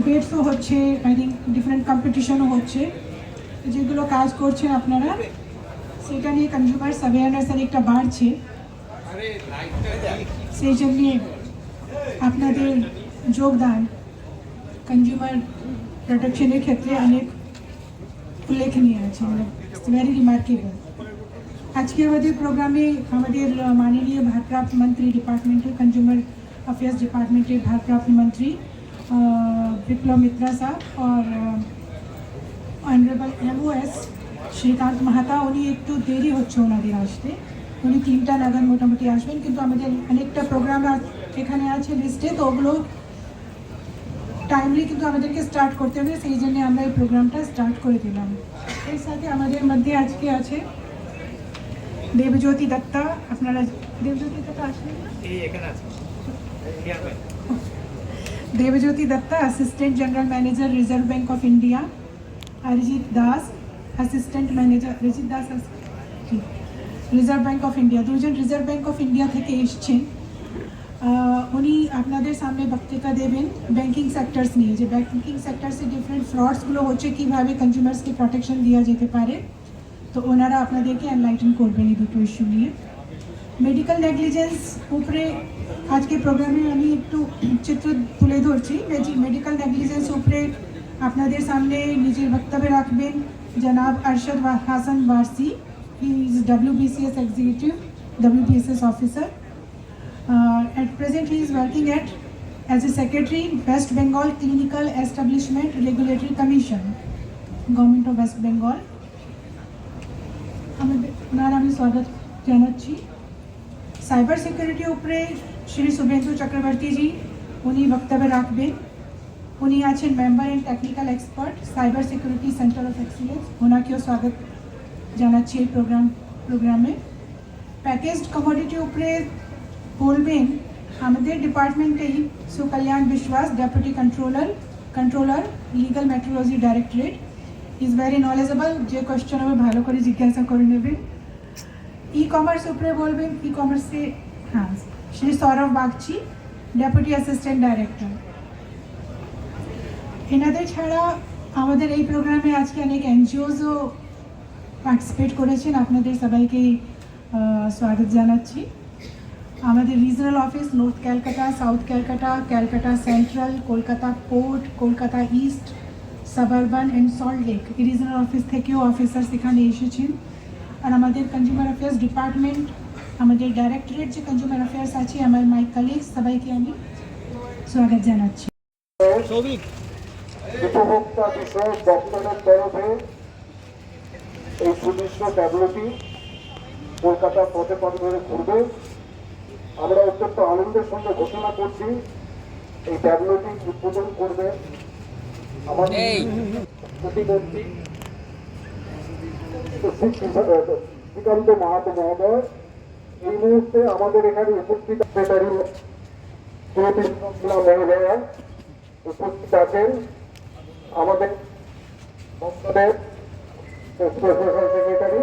ডিবেটসও হচ্ছে I think different কম্পিটিশনও হচ্ছে। যেগুলো কাজ করছেন আপনারা, সেটা নিয়ে কনজিউমার অ্যাওয়ারনেস একটা বাড়ছে। সেই জন্যে আপনাদের যোগদান কনজিউমার প্রোটেকশনের ক্ষেত্রে অনেক উল্লেখনীয় আছে ভেরি রিমার্কেবল আজকে আমাদের প্রোগ্রামে আমাদের মাননীয় ভারপ্রাপ্ত মন্ত্রী ডিপার্টমেন্টের কনজিউমার অফেয়ার্স ডিপার্টমেন্টের ভারপ্রাপ্ত মন্ত্রী বিপ্লব মিত্রা সাহ আর অনারেবল এমওএস শ্রীকান্ত মাহাতা উনি একটু দেরি হচ্ছে ওনাদের আসতে। উনি তিনটা নাগাদ মোটামুটি আসবেন, কিন্তু আমাদের অনেকটা প্রোগ্রাম এখানে আছে লিস্টে তো ওগুলো টাইমলি কিন্তু আমাদেরকে স্টার্ট করতে হবে, সেই জন্য আমরা এই প্রোগ্রামটা স্টার্ট করে দিলাম। এর সাথে আমাদের মধ্যে আজকে আছে দেবজ্যোতি দত্তা। আপনারা, দেবজ্যোতি দত্তা আসবেন না? Debjyoti Dutta assistant general manager reserve bank of India Arijit Das assistant manager Arijit Das reserve bank of India দুজন রিজার্ভ ব্যাংক অফ ইন্ডিয়া থেকে এসছেন আহ, উনি আপনাদের সামনে বক্তৃতা দেবেন ব্যাংকিং সেক্টরস নিয়ে যে ব্যাংকিং সেক্টরসে ডিফারেন্ট ফ্রডসগুলো হচ্ছে কীভাবে কনজিউমার্সকে প্রোটেকশন দেওয়া যেতে পারে তো ওনারা আপনাদেরকে এনলাইটেন করবেন এই দুটো ইস্যু নিয়ে মেডিকেল নেগলিজেন্স উপরে আজকে প্রোগ্রামে আমি একটু চিত্র তুলে ধরছি মেডিকেল নেগলিজেন্স উপরে আপনাদের সামনে নিজের বক্তব্য রাখবেন জনাব আরশদ ওয়া- Hasan Warsi he is WBCS executive WBSS officer Uh, at present, he is working at as a secretary, West Bengal Clinical Establishment Regulatory Commission, Government of West Bengal. আমাদের ওনার আমি স্বাগত জানাচ্ছি সাইবার সিকিউরিটি উপরে শ্রী শুভেন্দু চক্রবর্তীজি উনি বক্তব্য রাখবেন উনি আছেন member and technical expert cyber security centre of excellence ওনাকেও স্বাগত জানাচ্ছি এই প্রোগ্রাম প্রোগ্রামে প্যাকেজড কমোডিটি উপরে বলবেন আমাদের ডিপার্টমেন্টেই Sukalyan Biswas deputy controller controller legal metrology directorate is very knowledgeable যে কোয়েশ্চেন হবে ভালো করে জিজ্ঞাসা করে নেবেন ই কমার্স উপরে বলবেন ই কমার্সে হ্যাঁ Shri Sourav Bagchi deputy assistant director এনাদের ছাড়া আমাদের এই প্রোগ্রামে আজকে অনেক এনজিওসও পার্টিসিপেট করেছেন। আপনাদের সবাইকে স্বাগত জানাচ্ছি। আমাদের regional office north Calcutta south Calcutta Calcutta central Kolkata port Kolkata east suburban and salt lake এই রিজনাল অফিস থেকেও অফিসার্স এখানে এসেছেন। আর আমাদের কনজিউমার অ্যাফেয়ার্স ডিপার্টমেন্ট আমাদের ডাইরেক্টরেট যে কনজিউমার অ্যাফেয়ার্স আছে আমার মাই কালিগস সবাইকে আমি স্বাগত জানাচ্ছি। উপভোক্তা বিষয়ক দপ্তরের তরফে এই সুদৃশ্য ট্যাবলোটি কলকাতার পথে পথে ধরে ঘুরবে। আমরা অত্যন্ত আনন্দের সঙ্গে ঘোষণা করছি এই ট্যাবলোটি উদ্বোধন করবে আমাদের প্রতিমন্ত্রী শ্রীকান্ত মাহাতো মহোদয় এই মুহূর্তে আমাদের এখানে উপস্থিত সেক্রেটারি মহোদয়া উপস্থিত আছেন আমাদের দপ্তরের সেক্রেটারি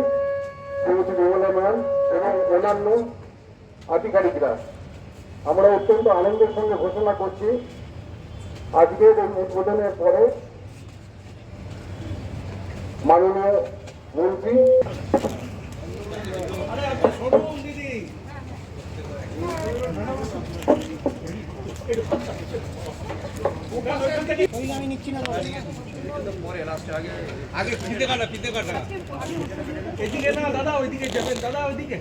শ্রীমতী এবং অন্যান্য আধিকারিকরা আমরা অত্যন্ত আনন্দের সঙ্গে ঘোষণা করছি আজকের এই উদ্বোধনের পরে মাননীয় মন্ত্রী আগে ফিতে কাটা ফিতে কাটা এদিকে না দাদা ওইদিকে। যাবেন দাদা ওইদিকে।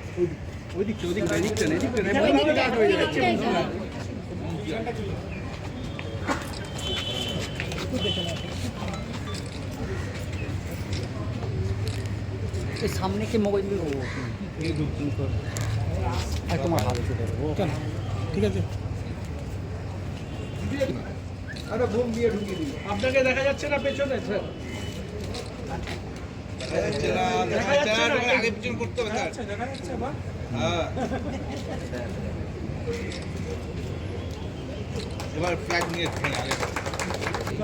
ওইদিকে ওইদিকে। এদিকটা না এদিকটা না ওইদিকে। কাট এই সামনে কি মোবাইল ও আর তোমার হাতে চলে ঠিক আছে। আরে বুম দিয়ে ঢুকিয়ে দিল। আপনাকে দেখা যাচ্ছে না পেছনে? স্যার। দেখা যাচ্ছে না আগে পিছন করতে হবে দেখা যাচ্ছে হ্যাঁ। এবার ফ্ল্যাগ নিয়ে আগে একটু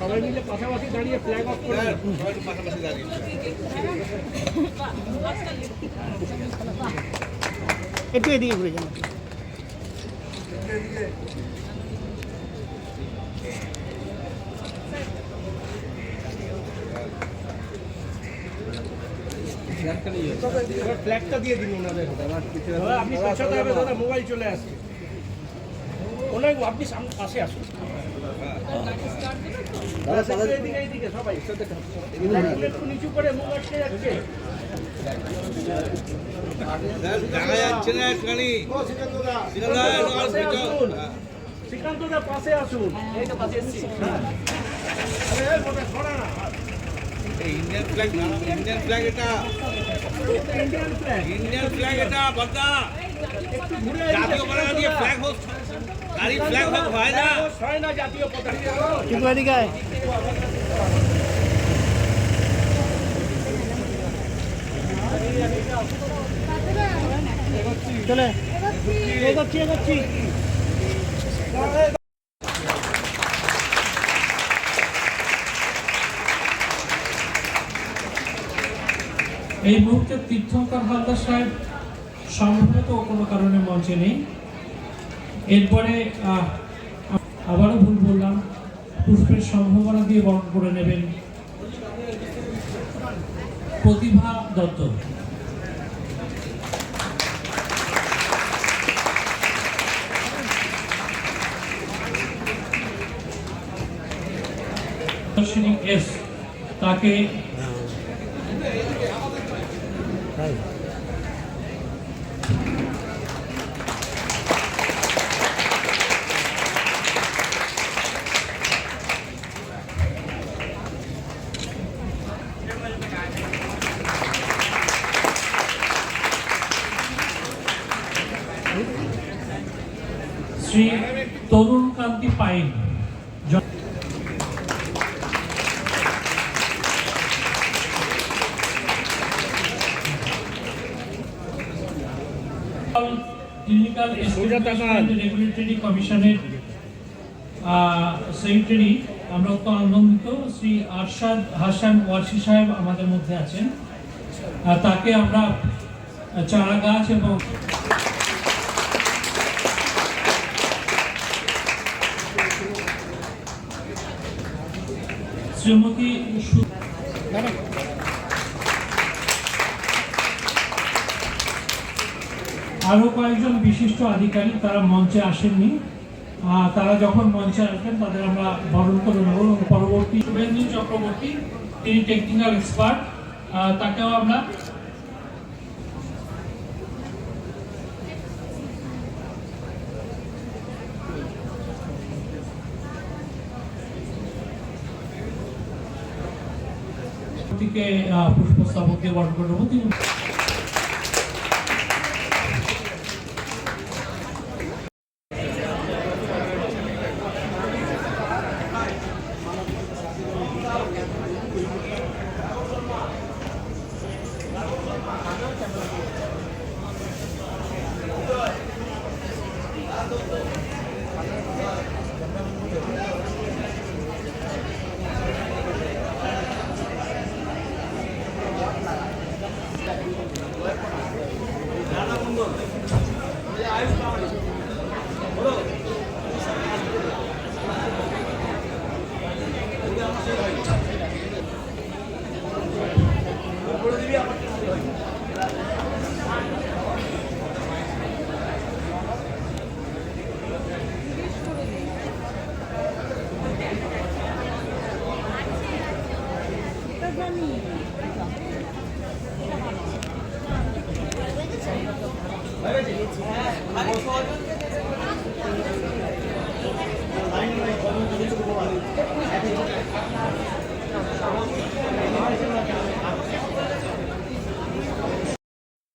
সবাই মিলে পাশাপাশি দাঁড়িয়ে ফ্ল্যাগ করে একটু এদিকে ঘুরে যান। ফ্ল্যাগটা দিয়ে দিন আপনি পৌঁছাতে দাদা মোবাইল চলে আসছে। ওনার আপনি পাশে আসুন। দেখা যাচ্ছে না Indian flag Indian flag Indian flag এটা একটু জাতীয় ফ্ল্যাগ হোক হয় হয় এদিকে চলে। এগোচ্ছি এগোচ্ছি। এই মুহূর্তে তীর্থঙ্কর হালদার সাহেব সম্ভবত কোনো কারণে মঞ্চে নেই। এরপরে আবারও ভুল বললাম পুষ্পের সম্ভাবনা দিয়ে বরণ করে নেবেন প্রতিভা দত্ত। এস তাকে শ্রী তরুণ কান্তি পাইন জ- ক্লিনিক্যাল রেগুলেটরি কমিশনের সেক্রেটারি আমরা অত্যন্ত আনন্দিত। শ্রী আরশাদ হাসান সাহেব আমাদের মধ্যে আছেন। তাকে আমরা চারা গাছ এবং শ্রীমতী সু- আরও কয়েকজন বিশিষ্ট আধিকারিক তারা মঞ্চে আসেননি। তারা যখন মঞ্চে আসবেন, তাদের আমরা বরণ করে নেব এবং পরবর্তী শুভেন্দু চক্রবর্তী, তিনি টেকনিক্যাল এক্সপার্ট তাকেও আমরা পুষ্পস্তবক দিয়ে বরণ করে নেব। তিনি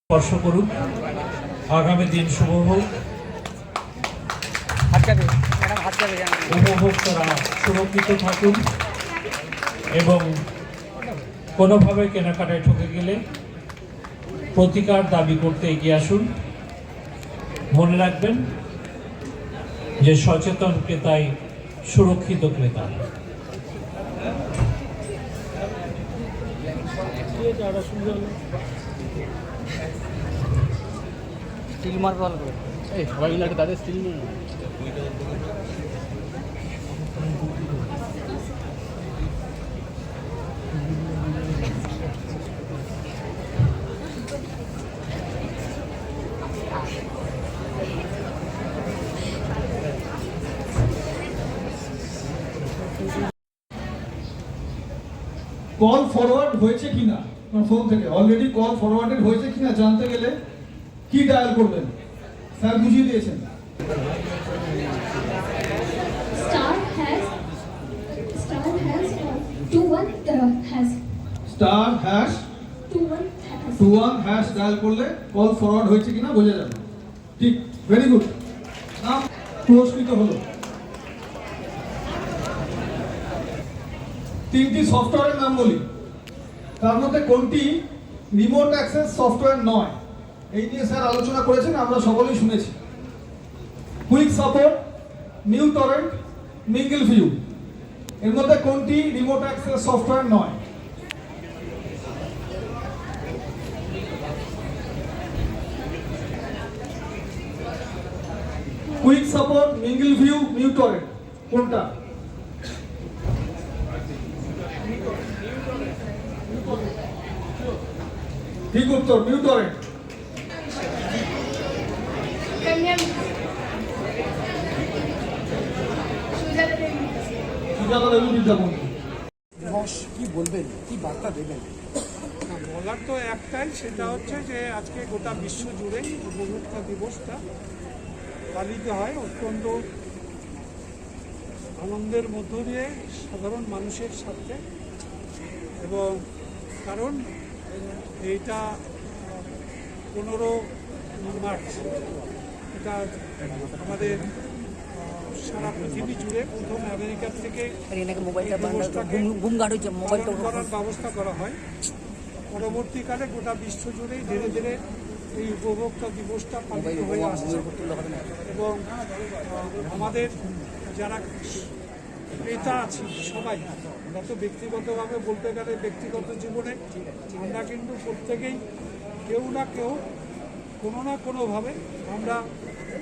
স্পর্শ করুক আগামী দিন শুভ হোক। উপভোক্তারা সুরক্ষিত থাকুন এবং কোনোভাবে কেনাকাটায় ঠকে গেলে প্রতিকার দাবি করতে এগিয়ে আসুন। মনে রাখবেন যে সচেতন ক্রেতাই সুরক্ষিত ক্রেতা। স্টিল ভালো করে এই সবাই তাদের স্টিল নিয়ে কল ফরওয়ার্ড হয়েছে কিনা? আপনার ফোন থেকে। অলরেডি কল ফরওয়ার্ডেড হয়েছে কিনা জানতে গেলে কি ডায়াল করবেন? স্যার বুঝিয়ে দিয়েছেন। Star hash two one hash dial করলে কল ফরওয়ার্ড হয়েছে কিনা বোঝা যাবে। ঠিক ভেরি গুড নাম পুরস্কৃত হলো। তিনটি সফটওয়্যারের নাম বলি। তার মধ্যে কোনটি? রিমোট অ্যাক্সেস সফটওয়্যার নয়। এই নিয়ে স্যার আলোচনা করেছেন, আমরা সকলেই শুনেছি। Quick support, new torrent, mingle view. এর মধ্যে কোনটি? রিমোট অ্যাক্সেস সফটওয়্যার নয়। Quick support, mingle view, new torrent. কোনটা? ঠিক উত্তর নিউ টরেন্ট সুজাতা দেবী বিদ্যাপতি। না, বলার তো একটাই সেটা হচ্ছে যে আজকে গোটা বিশ্ব জুড়েই উপভোক্তা দিবসটা পালিত হয়। অত্যন্ত আনন্দের মধ্য দিয়ে সাধারণ মানুষের সাথে। এবং কারণ এইটা পনেরো মার্চ। এটা আমাদের সারা পৃথিবী জুড়ে প্রথম আমেরিকার থেকে করার ব্যবস্থা করা হয়। পরবর্তীকালে গোটা বিশ্ব জুড়েই ধীরে ধীরে এই উপভোক্তা দিবসটা পালিত হয়ে আসছে। এবং আমাদের যারা ক্রেতা আছি সবাই আমরা তো ব্যক্তিগতভাবে বলতে গেলে ব্যক্তিগত জীবনে আমরা কিন্তু প্রত্যেকেই কেউ না কেউ, কোনো না কোনোভাবে আমরা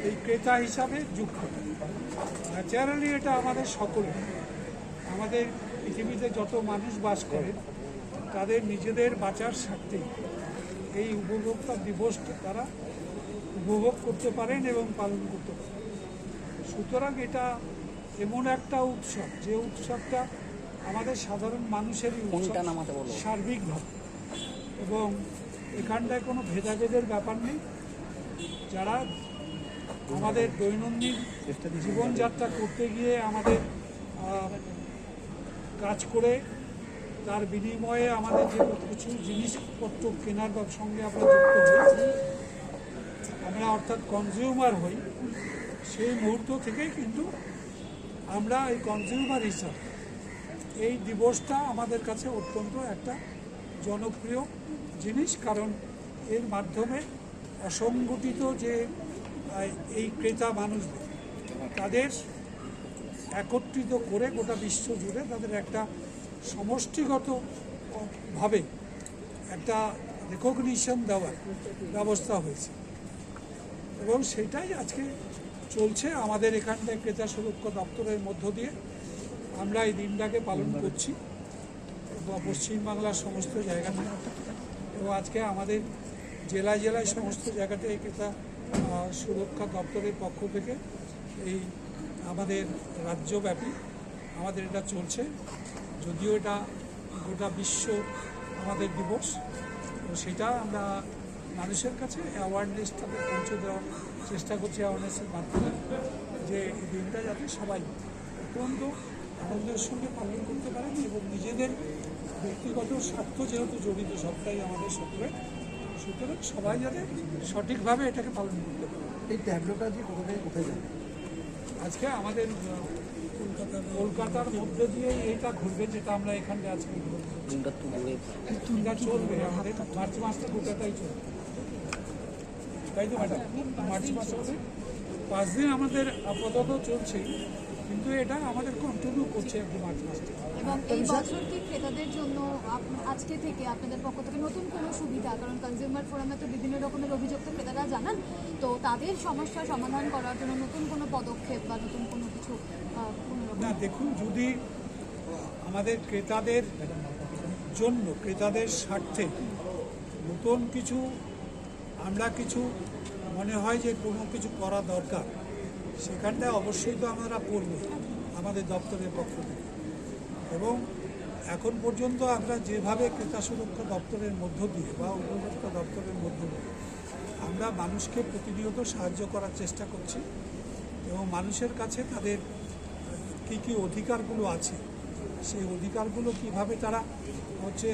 এই ক্রেতা হিসাবে যুক্ত। ন্যাচারালি এটা আমাদের সকলে আমাদের পৃথিবীতে যত মানুষ বাস করে, তাদের নিজেদের বাঁচার স্বার্থে এই উপভোক্তা দিবসটা তারা উপভোগ করতে পারেন এবং পালন করতে পারেন। সুতরাং এটা এমন একটা উৎসব, যে উৎসবটা আমাদের সাধারণ মানুষেরই উৎসব কোনটা নামাতে বলো? সার্বিকভাবে এবং এখানটায় কোনো ভেদাভেদের ব্যাপার নেই। যারা আমাদের দৈনন্দিন জীবনযাত্রা করতে গিয়ে আমাদের কাজ করে তার বিনিময়ে আমাদের যে কিছু জিনিসপত্র কেনার বা সঙ্গে আমরা যুক্ত হই আমরা অর্থাৎ কনজিউমার হই সেই মুহূর্ত থেকেই কিন্তু আমরা এই কনজিউমার হিসাবে এই দিবসটা আমাদের কাছে অত্যন্ত একটা জনপ্রিয় জিনিস, কারণ এর মাধ্যমে অসংগঠিত যে এই ক্রেতা মানুষদের, তাদের একত্রিত করে গোটা বিশ্ব জুড়ে তাদের একটা সমষ্টিগতভাবে একটা রেকগনিশন দেওয়ার ব্যবস্থা হয়েছে। এবং সেটাই আজকে চলছে আমাদের এখানটায় ক্রেতা সুরক্ষা দপ্তরের মধ্য দিয়ে। আমরা এই দিনটাকে পালন করছি। পশ্চিমবাংলার সমস্ত জায়গাতে এবং আজকে আমাদের জেলায় জেলায় সমস্ত জায়গাতে এই ক্রেতা সুরক্ষা দপ্তরের পক্ষ থেকে এই আমাদের রাজ্যব্যাপী আমাদের এটা চলছে। যদিও এটা গোটা বিশ্ব আমাদের দিবস, তো সেটা আমরা মানুষের কাছে অ্যাওয়ারনেসটাকে পৌঁছে দেওয়ার চেষ্টা করছি অ্যাওয়ারনেসের মাধ্যমে যে এই দিনটা যাতে সবাই অত্যন্ত আনন্দের সঙ্গে পালন করতে পারেন এবং নিজেদের ব্যক্তিগত স্বার্থ যেহেতু জড়িত সবটাই আমাদের সকলে সুতরাং সবাই যাতে সঠিকভাবে এটাকে পালন করতে পারে। এই ট্যাবলোটা দিয়ে কোথা থেকে কোথায় যাবে আজকে আমাদের কলকাতার কলকাতার মধ্যে দিয়ে এইটা ঘুরবে যেটা আমরা এখানে আজকে ঘুরবো। ঘুমটা তো দূরে চলবে আমাদের মার্চ মাসটা গোটাটাই চলবে। তাই তো ম্যাডাম? মার্চ মাস পাঁচ দিন আমাদের আপাতত চলছে। কিন্তু এটা আমাদের কন্টিনিউ করছে একদম মার্চ মাস থেকে এবং এই বছর কি ক্রেতাদের জন্য আজকে থেকে আপনাদের পক্ষ থেকে নতুন কোনো সুবিধা কারণ কনজিউমার ফোরামে তো বিভিন্ন রকমের অভিযোগ তো ক্রেতারা জানান তো তাদের সমস্যা সমাধান করার জন্য নতুন কোনো পদক্ষেপ বা নতুন কোনো কিছু কোনো না দেখুন যদি আমাদের ক্রেতাদের জন্য ক্রেতাদের স্বার্থে নতুন কিছু আমরা কিছু মনে হয় যে কোনো কিছু করা দরকার সেখানটায় অবশ্যই তো আমরা করব আমাদের দপ্তরের পক্ষ থেকে। এবং এখন পর্যন্ত আমরা যেভাবে ক্রেতা সুরক্ষা দপ্তরের মধ্য দিয়ে বা উপভোক্তা দপ্তরের মধ্য দিয়ে আমরা মানুষকে প্রতিনিয়ত সাহায্য করার চেষ্টা করছি এবং মানুষের কাছে তাদের কী কী অধিকারগুলো আছে, সেই অধিকারগুলো কীভাবে তারা হচ্ছে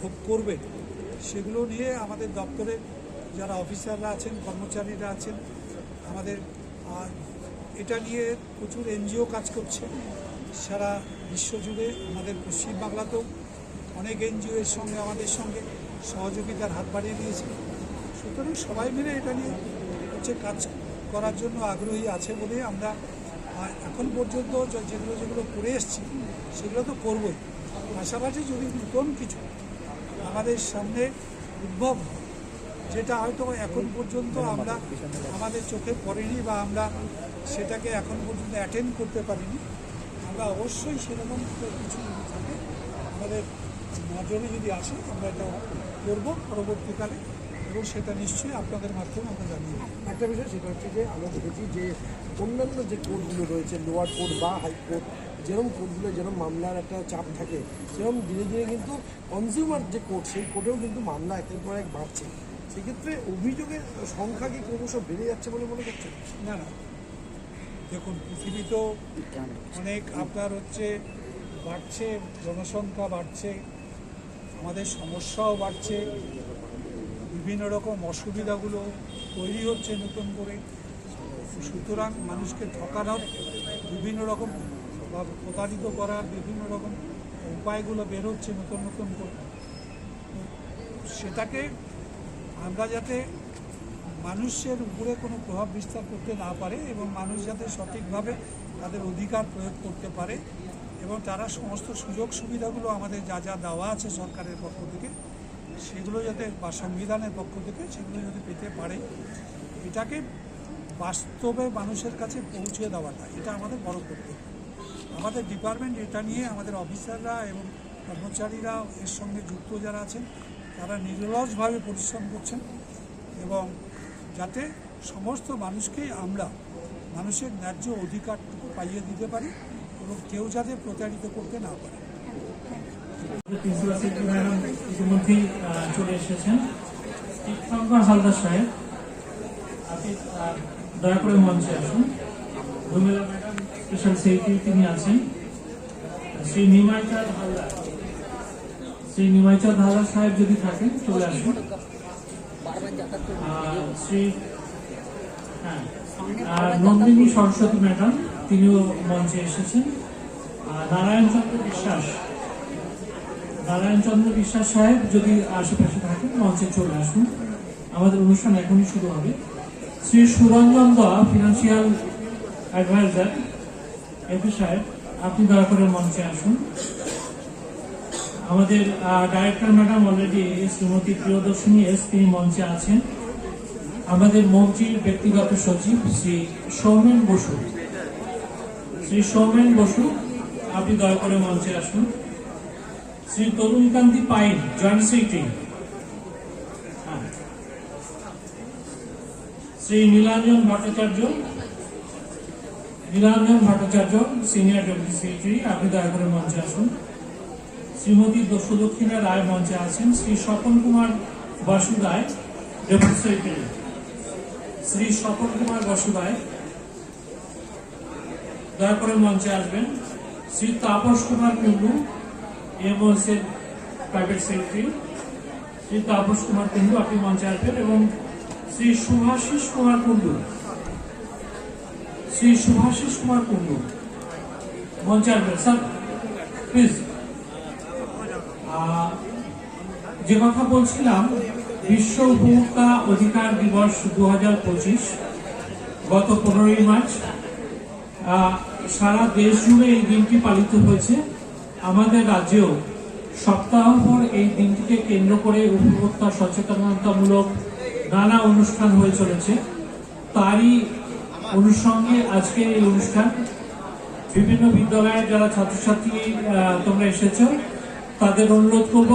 ভোগ করবে, সেগুলো নিয়ে আমাদের দপ্তরের যারা অফিসাররা আছেন, কর্মচারীরা আছেন, আমাদের আর এটা নিয়ে প্রচুর এনজিও কাজ করছে। সারা বিশ্বজুড়ে আমাদের পশ্চিমবাংলাতেও অনেক এনজিও এর সঙ্গে আমাদের সঙ্গে সহযোগিতার হাত বাড়িয়ে দিয়েছে। সুতরাং সবাই মিলে এটা নিয়ে হচ্ছে কাজ করার জন্য আগ্রহী আছে বলে আমরা এখন পর্যন্ত যেগুলো যেগুলো করে এসেছি সেগুলো তো করবই। পাশাপাশি যদি নতুন কিছু আমাদের সামনে উদ্ভব হয়, যেটা হয়তো এখন পর্যন্ত আমরা আমাদের চোখে পড়েনি বা আমরা সেটাকে এখন পর্যন্ত অ্যাটেন্ড করতে পারিনি। আমরা অবশ্যই সেরকম কিছু যদি থাকে, আমাদের নজরে যদি আসে, আমরা এটা করব পরবর্তীকালে এবং সেটা নিশ্চয়ই আপনাদের মাধ্যমে আমরা জানিয়ে একটা বিষয় সেটা হচ্ছে যে আমরা দেখেছি যে অন্যান্য যে কোর্টগুলো রয়েছে, লোয়ার কোর্ট বা হাইকোর্ট যেরকম কোর্টগুলো যেরকম মামলার একটা চাপ থাকে, সেরকম ধীরে ধীরে কিন্তু কনজিউমার যে কোর্ট সেই কোর্টেও কিন্তু মামলা একের পর এক বাড়ছে। সেক্ষেত্রে অভিযোগের সংখ্যা কি ক্রমশ বেড়ে যাচ্ছে বলে মনে করছেন? না না। দেখুন, পৃথিবী তো অনেক আপনার হচ্ছে, বাড়ছে, জনসংখ্যা বাড়ছে, আমাদের সমস্যাও বাড়ছে, বিভিন্ন রকম অসুবিধাগুলো তৈরি হচ্ছে নতুন করে। সুতরাং মানুষকে ঠকানোর বিভিন্ন রকম বা প্রতারিত করার বিভিন্ন রকম উপায়গুলো বের হচ্ছে নতুন নতুন করে। সেটাকে আমরা যাতে মানুষের উপরে কোনো প্রভাব বিস্তার করতে না পারে এবং মানুষ যাতে সঠিকভাবে তাদের অধিকার প্রয়োগ করতে পারে এবং তারা সমস্ত সুযোগ সুবিধাগুলো আমাদের যা যা দেওয়া আছে সরকারের পক্ষ থেকে, সেগুলো যাতে বা সংবিধানের পক্ষ থেকে সেগুলো যদি পেতে পারে, এটাকে বাস্তবে মানুষের কাছে পৌঁছে দেওয়াটা, এটা আমাদের বড় কর্তব্য। আমাদের ডিপার্টমেন্ট এটা নিয়ে আমাদের অফিসাররা এবং কর্মচারীরা এর সঙ্গে যুক্ত যারা আছেন তারা নিরলসভাবে পরিশ্রম করছেন এবং যাতে সমস্ত মানুষকেই আমরা মানুষের ন্যায্য অধিকারটুকু পাইয়ে দিতে পারি এবং কেউ যাতে প্রতারিত করতে না পারে। চলে এসেছেন। সাহেব, আপনি দয়া করে মঞ্চে আসুন। ম্যাডাম। তিনি আছেন। শ্রী নিমাইচাঁদ হালদার। শ্রী নিমাইচাঁদ হালদার সাহেব যদি থাকেন, চলে আসুন। শ্রী হ্যাঁ আর নন্দিনী সরস্বতী ম্যাডাম, তিনিও মঞ্চে এসেছেন। আর নারায়ণচন্দ্র বিশ্বাস নারায়ণচন্দ্র বিশ্বাস সাহেব যদি আশেপাশে থাকেন, মঞ্চে চলে আসুন। আমাদের অনুষ্ঠান এখনই শুরু হবে। Shri Suranjan da financial adviser A P, আপনি দয়া করে মঞ্চে আসুন। আমাদের director madam already Shrimati Priyadarshini S, তিনি মঞ্চে আছেন। আমাদের মন্ত্রীর ব্যক্তিগত সচিব শ্রী সৌমেন বসু। শ্রী সৌমেন বসু, আপনি দয়া করে মঞ্চে আসুন। শ্রী তরুণকান্তি পাইন জয়েন্ট সেক্রেটারি হ্যাঁ। Shri Nilanjan Bhattacharya Nilanjan Bhattacharya senior deputy secretary আপনি দয়া করে মঞ্চে আসুন। শ্রীমতী সুদক্ষিণা রায় মঞ্চে আছেন। শ্রী স্বপন কুমার বাসু রায় শ্রী স্বপন কুমার বাসু রায় দয়া করে মঞ্চে আসবেন। শ্রী তাপস কুমার কুন্ডু এমওএস এর প্রাইভেট সেক্রেটারি শ্রী তাপস কুমার কুন্ডু আপনি মঞ্চে আসবেন এবং শ্রী সুভাষিস কুমার কুন্ডু শ্রী সুভাষিস কুমার কুন্ডু মঞ্চে আসবেন। স্যার প্লিজ যে কথা বলছিলাম, বিশ্ব উপভোক্তা অধিকার দিবস দু হাজার পঁচিশ, গত পনেরোই মার্চ সারা দেশ জুড়ে এই দিনটি পালিত হয়েছে। আমাদের রাজ্যেও সপ্তাহভর এই দিনটিকে কেন্দ্র করে উপভোক্তা সচেতনতামূলক নানা অনুষ্ঠান হয়ে চলেছে। তারই অনুষঙ্গে আজকে এই অনুষ্ঠান, বিভিন্ন বিদ্যালয়ের যারা ছাত্রছাত্রী তোমরা এসেছ, তাদের অনুরোধ করব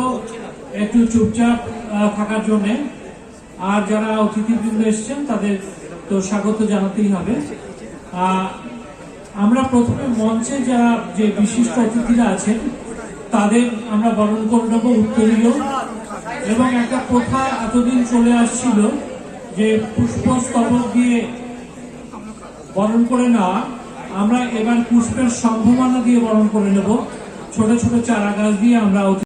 একটু চুপচাপ থাকার জন্যে। আর যারা অতিথিবৃন্দ এসেছেন, তাদের তো স্বাগত জানাতেই হবে। আমরা প্রথমে মঞ্চে যারা যে বিশিষ্ট অতিথিরা আছেন, তাদের আমরা বরণ করে নেব উত্তরীয়। এবং একটা প্রথা এতদিন চলে আসছিল যে পুষ্পস্তবক দিয়ে বরণ করে নেওয়া। আমরা এবার পুষ্পের সম্ভাবনা দিয়ে বরণ করে নেব। ছোট ছোট চারা গাছ দিয়ে আমরা